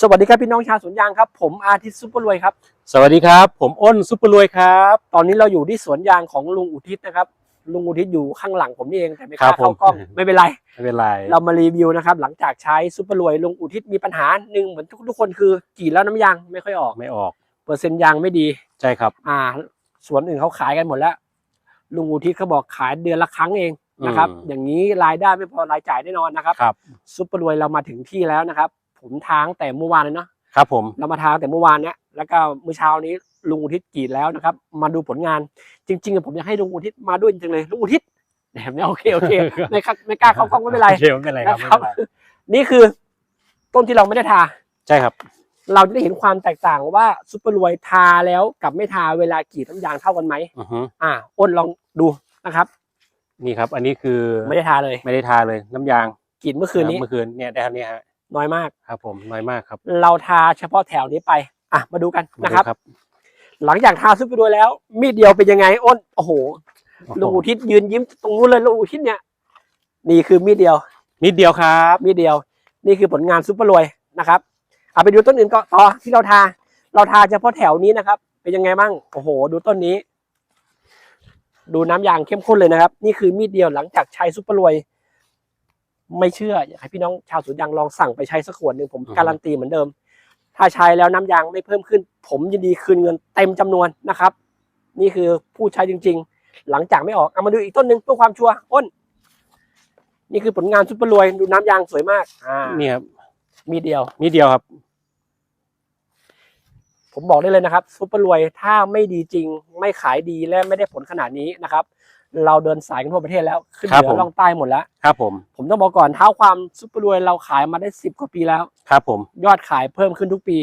สวัสดีครับพี่น้องชาวสวนยางครับ ผมอาทิตย์ซุปเปอร์รวยครับ สวัสดีครับ ผมอ้นซุปเปอร์รวยครับ ตอนนี้เราอยู่ที่สวนยางของลุงอุทิศนะครับ ลุงอุทิศอยู่ข้างหลังผมนี่เองแต่ไม่กครัล้าบผมเข้ากล้องไม่เป็นไรไม่เป็นไรเรามารีวิวนะครับ หลังจากใช้ซุปเปอร์รวยลุงอุทิศมีปัญหาหนึ่งเหมือนทุกๆคนคือกรีดแล้วน้ำยางไม่ค่อยออกไม่ออก เปอร์เซ็นต์ยางไม่ดีใช่ครับ อ่า สวนอื่นเขาขายกันหมดแล้ว ลุงอุทิศเขาบอกขายเดือนละครั้งเองนะครับอืมอย่างนี้รายได้ไม่พอรายจ่ายแน่นอนนะครับครับซุปเปอร์รวยเรามาถึงที่แล้วนะครับ ผมทางแต่เมื่อวานเลยเนาะครับผมเรามาทางแต่เมื่อวานเนี้ยแล้วก็เมื่อเช้านี้ลุงอุทิศกรีดแล้วนะครับ มาดูผลงาน จริงๆอะผมอยากให้ลุงอุทิศมาด้วยจริงๆเลยลุงอุทิศแบบนี้โอเคโอเคไม่กล้าไม่กล้าเข้ากล้องไม่เป็นไรโอคไม่เป็นไรครับนะครับไม่เป็นไรนี่คือต้นที่เราไม่ได้ทาใช่ครับ เราจะได้เห็นความแตกต่างว่าซุปเปอร์รวยทาแล้วกับไม่ทาเวลากรีดน้ำยางเท่ากันไหมอือฮึอ่าอ้นลองดูนะครับ นี่ครับ อันนี้คือไม่ได้ทาเลย ไม่ได้ทาเลยน้ำยางกรีดเมื่อคืนนี้เมื่อคืนเนี่ยได้เท่านี้ฮะ น้อยมากครับผมน้อยมากครับ เราทาเฉพาะแถวนี้ไป อะมาดูกันมานะดูครับ หลังจากทาซุปเปอร์รวยแล้ว มีดเดียวเป็นยังไงอ้นโอ้โหลุงอุทิศยืนยิ้มตรงนู้นเลยลุงอุทิศเนี่ย นี่คือมีดเดียวนิดเดียวครับ มีดเดียว นี่คือผลงานซุปเปอร์รวยนะครับเอาไปดูต้นอื่นก็ต่อที่เราทา เราทาเฉพาะแถวนี้นะครับ เป็นยังไงบ้างโอ้โห ดูต้นนี้ ดูน้ำยางเข้มข้นเลยนะครับ นี่คือมีดเดียวหลังจากใช้ซุปเปอร์รวย ไม่เชื่ออยากให้พี่น้องชาวสวนยางลองสั่งไปใช้สักขวดหนึ่งผมการันตีเหมือนเดิม ถ้าใช้แล้วน้ำยางไม่เพิ่มขึ้น ผมยินดีคืนเงินเต็มจำนวนนะครับ นี่คือผู้ใช้จริง ๆ หลังจากไม่ออกเอามาดูอีกต้นหนึ่งเพื่อความชัวร์อ้น นี่คือผลงานซุปเปอร์รวยดูน้ำยางสวยมากอ่านี่ครับมีเดียวนิดเดียวครับ ผมบอกได้เลยนะครับซุปเปอร์รวยถ้าไม่ดีจริง ไม่ขายดีและไม่ได้ผลขนาดนี้นะครับ เราเดินสายกันทั่วประเทศแล้วขึ้นเหครับนืผอมล่องใต้หมดแล้วครับผม ผมต้องบอกก่อนเท้าความซุปเปอร์รวยเราขายมาได้สิบกว่าปีแล้วครับผมยอดขายเพิ่มขึ้นทุกปี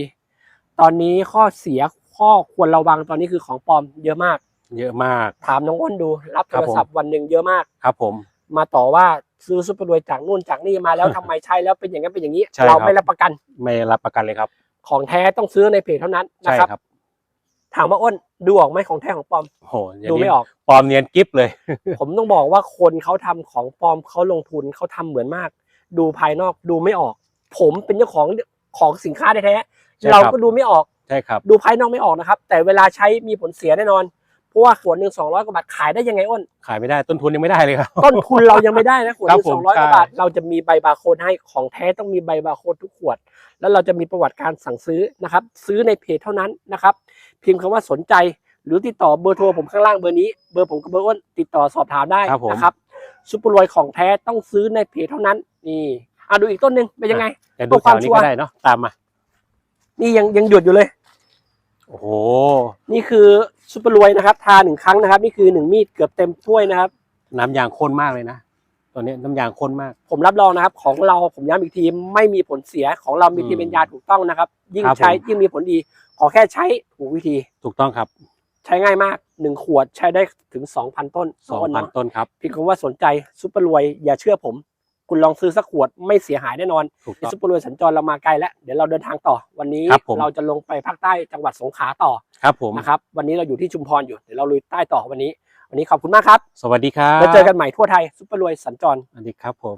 ตอนนี้ข้อเสียข้อควรระวังตอนนี้คือของปลอมเยอะมาก เยอะมาก ถามน้องอ้นดู รับโทครับรผมศัพท์วันหนึ่งเยอะมากครับผม มาต่อว่าซื้อซุปเปอร์รวยจากนู่นจากนี่มาแล้วทำไมใช้แล้วเป็นอย่างนั้นเป็นอย่างนี้ใช่เราครับไม่รับประกัน ไม่รับประกันเลยครับ ของแท้ต้องซื้อในเพจเท่านั้นนะใช่ครับครับ ถามว่าอ้นดูออกไหมของแท้ของปลอม โอ้โหอย่างดูนี้ไม่ออก ปลอมเนียนกิฟเลย ผมต้องบอกว่าคนเขาทำของปลอมเขาลงทุนเขาทำเหมือนมาก ดูภายนอกดูไม่ออก ผมเป็นเจ้าของของสินค้าแท้ใช่ๆครับ เราก็ดูไม่ออก ใช่ครับ ดูภายนอกไม่ออกนะครับ แต่เวลาใช้มีผลเสียแน่นอน เพราะว่าขวดหนึ่งสองร้อยกว่าบาทขายได้ยังไงอ้น ขายไม่ได้ต้นทุนยังไม่ได้เลยครับ ต้นทุนเรายังไม่ได้นะขวดหครับนึ่งผสมองร้อยกว่าใช่บาทเราจะมีใบบาร์โค้ดให้ของแท้ต้องมีใบบาร์โค้ดทุกขวด แล้วเราจะมีประวัติการสั่งซื้อนะครับ ซื้อในเพจเท่านั้นนะครับ พิมพ์คำว่าสนใจ หรือติดต่อเบอร์โทรผมข้างล่างเบอร์นี้เบอร์ผมกับเบอร์อ้นติดต่อสอบถามได้ครับผมนะครับซุปเปอร์รวยของแท้ต้องซื้อในเพจเท่านั้น นี่อะดูอีกต้นหนึ่งเป็นยังไงแต่ดูแถวนี้ก็ได้เนาะตามมา นี่ยังยังหยุดอยู่เลย โอ้โห นี่คือซุปเปอร์รวยนะครับ ทาหนึ่งครั้งนะครับ นี่คือหนึ่งมีดเกือบเต็มถ้วยนะครับ น้ำยางข้นมากเลยนะ ตัวนี้น้ำยางข้นมาก ผมรับรองนะครับ ของเราผมย้ำอีกทีไม่มีผลเสียของเรามีอืมทีเป็นยาถูกต้องนะครับ ยิ่งครับใช้ผมยิ่งมีผลดี ขอแค่ใช้ถูกวิธีถูกต้องครับ ใช้ง่ายมากหนึ่งขวดใช้ได้ถึง 2,000 ต้นสองต้นพันเนาะต้นครับพี่คำว่าสนใจซุปเปอร์รวยอย่าเชื่อผม คุณลองซื้อสักขวดไม่เสียหายแน่นอนถูกต้องซุปเปอร์รวยสัญจรเรามาไกลแล้วเดี๋ยวเราเดินทางต่อ วันนี้ครับผมเราจะลงไปภาคใต้จังหวัดสงขลาต่อครับผมนะครับวันนี้เราอยู่ที่ชุมพรอยู่เดี๋ยวเราลุยใต้ต่อวันนี้ วันนี้ขอบคุณมากครับ สวัสดีครับ แล้วเจอกันใหม่ทั่วไทยซุปเปอร์รวยสัญจร สวัสดีครับผม